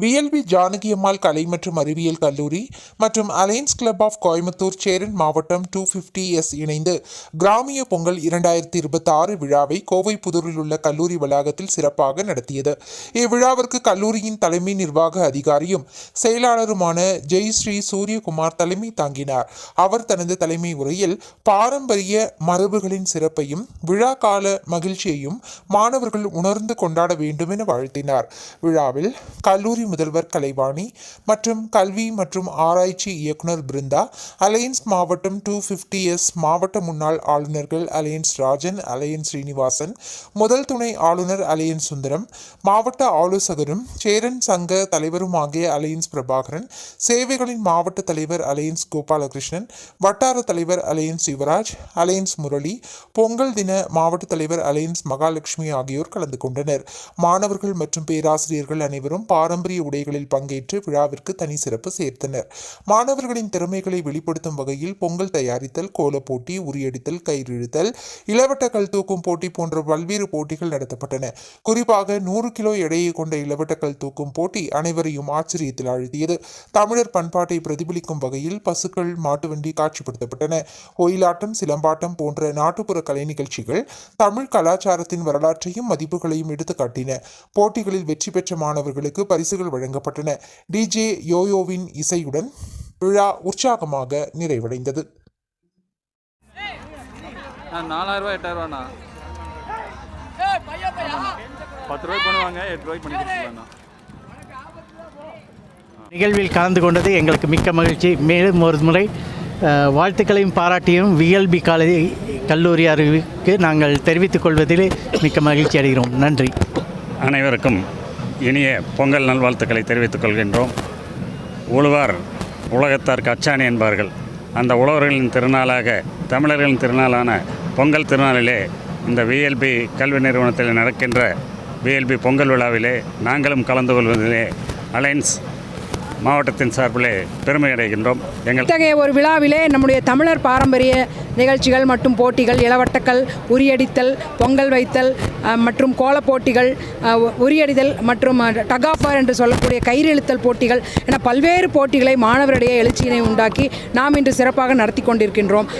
VLB Janaki Ammal கலை மற்றும் அறிவியல் கல்லூரி மற்றும் alliance club of Coimbatore Cheran மாவட்டம் டூ ஃபிஃப்டி எஸ் இணைந்து கிராமிய பொங்கல் இரண்டாயிரத்தி இருபத்தி ஆறு விழாவை கோவை புதூரில் உள்ள கல்லூரி வளாகத்தில் சிறப்பாக நடத்தியது. இவ்விழாவிற்கு கல்லூரியின் தலைமை நிர்வாக அதிகாரியும் செயலாளருமான ஜெய் ஸ்ரீ சூரியகுமார் தலைமை தாங்கினார். அவர் தனது தலைமை உரையில் பாரம்பரிய மரபுகளின் சிறப்பையும் விழா கால மகிழ்ச்சியையும் மாணவர்கள் உணர்ந்து கொண்டாட வேண்டும் என வாழ்த்தினார். விழாவில் கல்லூரி முதல்வர் கலைவாணி மற்றும் கல்வி மற்றும் ஆராய்ச்சி இயக்குனர் பிருந்தா அலையன்ஸ் மாவட்டம் டூ ஃபிஃப்டி எஸ் மாவட்ட முன்னாள் ஆளுநர்கள் அலையன்ஸ் ராஜன் அலையன்ஸ் ஸ்ரீனிவாசன் முதல் துணை ஆளுநர் அலையன்ஸ் சுந்தரம் மாவட்ட ஆலோசகரும் சேரன் சங்க தலைவரும் ஆகிய அலையன்ஸ் பிரபாகரன் சேவைகளின் மாவட்ட தலைவர் அலையன்ஸ் கோபாலகிருஷ்ணன் வட்டார தலைவர் அலையன்ஸ் யுவராஜ் அலையன்ஸ் முரளி பொங்கல் தின மாவட்ட தலைவர் அலையன்ஸ் மகாலட்சுமி ஆகியோர் கலந்து கொண்டனர். மாணவர்கள் மற்றும் பேராசிரியர்கள் அனைவரும் பாரம்பரிய உடைகளில் பங்கேற்று விழாவிற்கு தனி சிறப்பு சேர்த்தனர். மாணவர்களின் திறமைகளை வெளிப்படுத்தும் வகையில் பொங்கல் தயாரித்தல் கோலப் போட்டி உரியடித்தல் கயிறிழுத்தல் இளவட்ட கல் தூக்கும் போட்டி போன்ற பல்வேறு போட்டிகள் நடத்தப்பட்டன. குறிப்பாக நூறு கிலோ எடையை கொண்ட இளவட்ட கல் தூக்கும் போட்டி அனைவரையும் ஆச்சரியத்தில் ஆழ்த்தியது தமிழர் பண்பாட்டை பிரதிபலிக்கும் வகையில் பசுக்கள் மாட்டுவண்டி காட்சிப்படுத்தப்பட்டன. ஒயிலாட்டம் சிலம்பாட்டம் போன்ற நாட்டுப்புற கலை நிகழ்ச்சிகள் தமிழ் கலாச்சாரத்தின் வரலாற்றையும் மதிப்புகளையும் எடுத்துக்காட்டின. போட்டிகளில் வெற்றி பெற்ற மாணவர்களுக்கு பரிசுகள் வழங்கப்பட்டன. டிஜே யோயோவின் இசையுடன் விழா உற்சாகமாக நிறைவடைந்தது. நான் நாலாயிரரூவா எட்டாயிரரூவாண்ணா. பத்து ரூபாய்க்கு பண்ணுவாங்க எட்டு ரூபாய்க்கு பண்ணி கொடுத்துருவாண்ணா. நிகழ்வில் கலந்து கொண்டது எங்களுக்கு மிக்க மகிழ்ச்சி. மேலும் ஒரு முறை அஹ், வாழ்த்துக்களையும் பாராட்டியும் விஎல்பி காலேஜ் கல்லூரி அறிவுக்கு நாங்கள் தெரிவித்துக் கொள்வதிலே மிக்க மகிழ்ச்சி அடைகிறோம். நன்றி. அனைவருக்கும் இனிய பொங்கல் நல்வாழ்த்துக்களை தெரிவித்துக் கொள்கின்றோம். உழுவார் உலகத்தார்க்கு அச்சாணி என்பார்கள். அந்த உழவர்களின் திருநாளாக தமிழர்களின் திருநாளான பொங்கல் திருநாளிலே இந்த விஎல்பி கல்வி நிறுவனத்தில் நடக்கின்ற விஎல்பி பொங்கல் விழாவிலே நாங்களும் கலந்து கொள்வதிலே அலைன்ஸ் மாவட்டத்தின் சார்பிலே பெருமை அடைகின்றோம். எங்கள் இத்தகைய ஒரு விழாவிலே நம்முடைய தமிழர் பாரம்பரிய நிகழ்ச்சிகள் மற்றும் போட்டிகள் இளவட்டக்கல் உரியடித்தல் பொங்கல் வைத்தல் மற்றும் கோலப் போட்டிகள் உரியடிதல் மற்றும் டகாஃபர் என்று சொல்லக்கூடிய கயிறிழுத்தல் போட்டிகள் என பல்வேறு போட்டிகளை மாணவரிடையே எழுச்சியினை உண்டாக்கி நாம் இன்று சிறப்பாக நடத்தி கொண்டிருக்கின்றோம்.